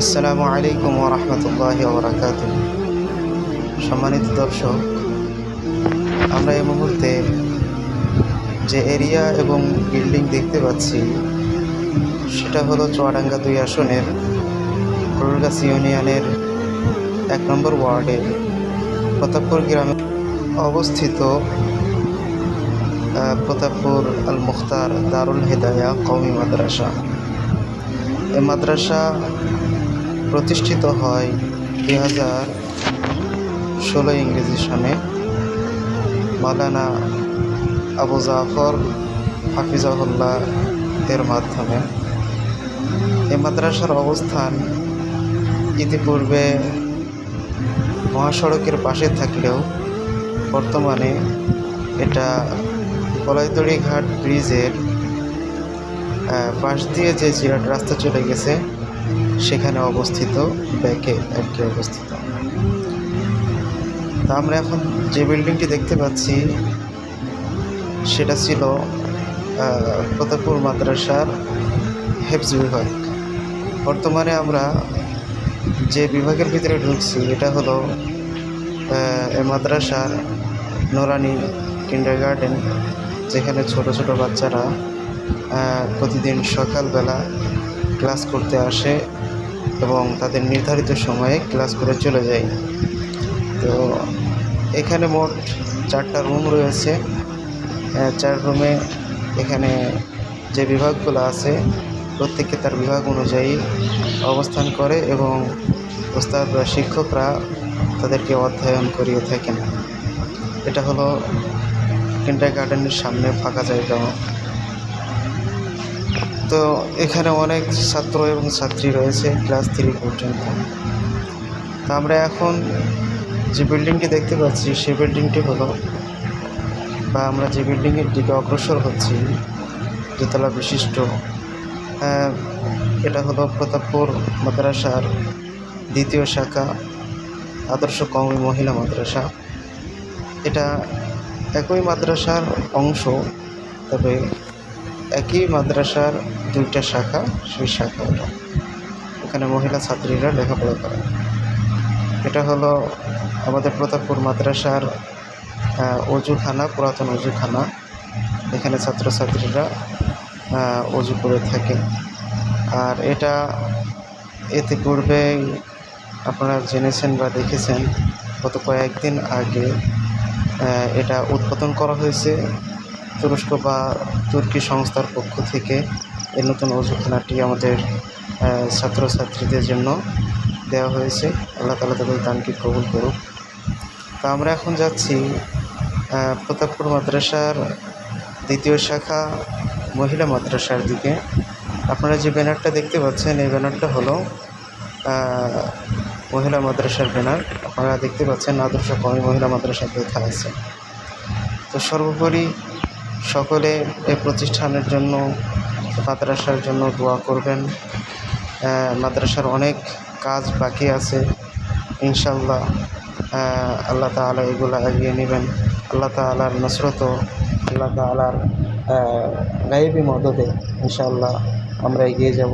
আসসালামু আলাইকুম রহমতুল্লাহ বরাকাত সম্মানিত দর্শক, আমরা এই মুহূর্তে যে এরিয়া এবং বিল্ডিং দেখতে পাচ্ছি, সেটা হলো চুয়াডাঙ্গা দুই আসনের গরুরগাছ ইউনিয়নের এক নম্বর ওয়ার্ডের প্রতাপপুর গ্রামে অবস্থিত প্রতাপপুর আল মুখতার দারুল হেদায়া কওমি মাদ্রাসা। এই মাদ্রাসা প্রতিষ্ঠিত হয় দুই হাজার ষোলো ইংরেজি সনে মালানা আবু জাফর হাফিজাহুল্লাহ এর মাধ্যমে। এ মাদ্রাসার অবস্থান ইতিপূর্বে মহাসড়কের পাশে থাকলেও বর্তমানে এটা কলাইতড়ি ঘাট ব্রিজের পাশ দিয়ে যে জিরাট রাস্তা চলে গেছে সেখানে অবস্থিত, ব্যাকে আর কি অবস্থিত। তা আমরা এখন যে বিল্ডিংটি দেখতে পাচ্ছি, সেটা ছিল প্রতাপপুর মাদ্রাসার হেফজ বিভাগ। বর্তমানে আমরা যে বিভাগের ভিতরে ঢুকছি, এটা হলো মাদ্রাসার নোরানি কিন্ডার গার্ডেন যেখানে ছোট ছোট বাচ্চারা প্রতিদিন সকালবেলা ক্লাস করতে আসে। এবং তাদের নির্ধারিত সময়ে ক্লাস করে চলে যায় তো এখানে মোট চারটা রুম রয়েছে। চার রুমে এখানে যে বিভাগগুলো আছে প্রত্যেকে তার বিভাগ অনুযায়ী অবস্থান করে এবং ওস্তাদ বা শিক্ষকরা তাদেরকে অধ্যয়ন করিয়ে থাকেন। এটা হলো কিন্ডার গার্ডেনের সামনে ফাঁকা জায়গা। তো এখানে অনেক ছাত্র এবং ছাত্রী রয়েছে ক্লাস থ্রি পর্যন্ত। তো আমরা এখন যে বিল্ডিংটি দেখতে পাচ্ছি সেই বিল্ডিংটি হলো বা আমরা যে বিল্ডিংয়ের দিকে অগ্রসর হচ্ছি, দোতলা বিশিষ্ট এটা হলো প্রতাপপুর মাদ্রাসার দ্বিতীয় শাখা, আদর্শ কওমি মহিলা মাদ্রাসা। এটা একই মাদ্রাসার অংশ, তবে একই মাদ্রাসার দুইটা শাখা, সেই শাখা এটা এখানে মহিলা ছাত্রীরা লেখাপড়া করে এটা হলো আমাদের প্রতাপপুর মাদ্রাসার অজুখানা, পুরাতন অজুখানা। এখানে ছাত্রছাত্রীরা অজু করে থাকে। আর এটা এতে পূর্বে আপনারা জেনেছেন বা দেখেছেন, গত কয়েকদিন আগে এটা উদ্বোধন করা হয়েছে। তুরস্ক বা তুর্কি সংস্থার পক্ষ থেকে এই নতুন অজুখানাটি আমাদের ছাত্রছাত্রীদের জন্য দেওয়া হয়েছে। আল্লাহ তালা তাদের দানকে কবুল করুক। তো আমরা এখন যাচ্ছি প্রতাপপুর মাদ্রাসার দ্বিতীয় শাখা, মহিলা মাদ্রাসার দিকে। আপনারা যে ব্যানারটা দেখতে পাচ্ছেন, এই ব্যানারটা হলো মহিলা মাদ্রাসার ব্যানার। আপনারা দেখতে পাচ্ছেন আদর্শ কমি মহিলা মাদ্রাসা লেখা আছে। তো সর্বোপরি সকলে এ প্রতিষ্ঠানের জন্য, মাদ্রাসার জন্য দোয়া করবেন। মাদ্রাসার অনেক কাজ বাকি আছে। ইনশাল্লাহ আল্লাহ তালা এগুলো এগিয়ে নেবেন। আল্লাহ তালার নসরত আল্লাহ তালার গাইবী মদতে ইনশাল্লাহ আমরা এগিয়ে যাব।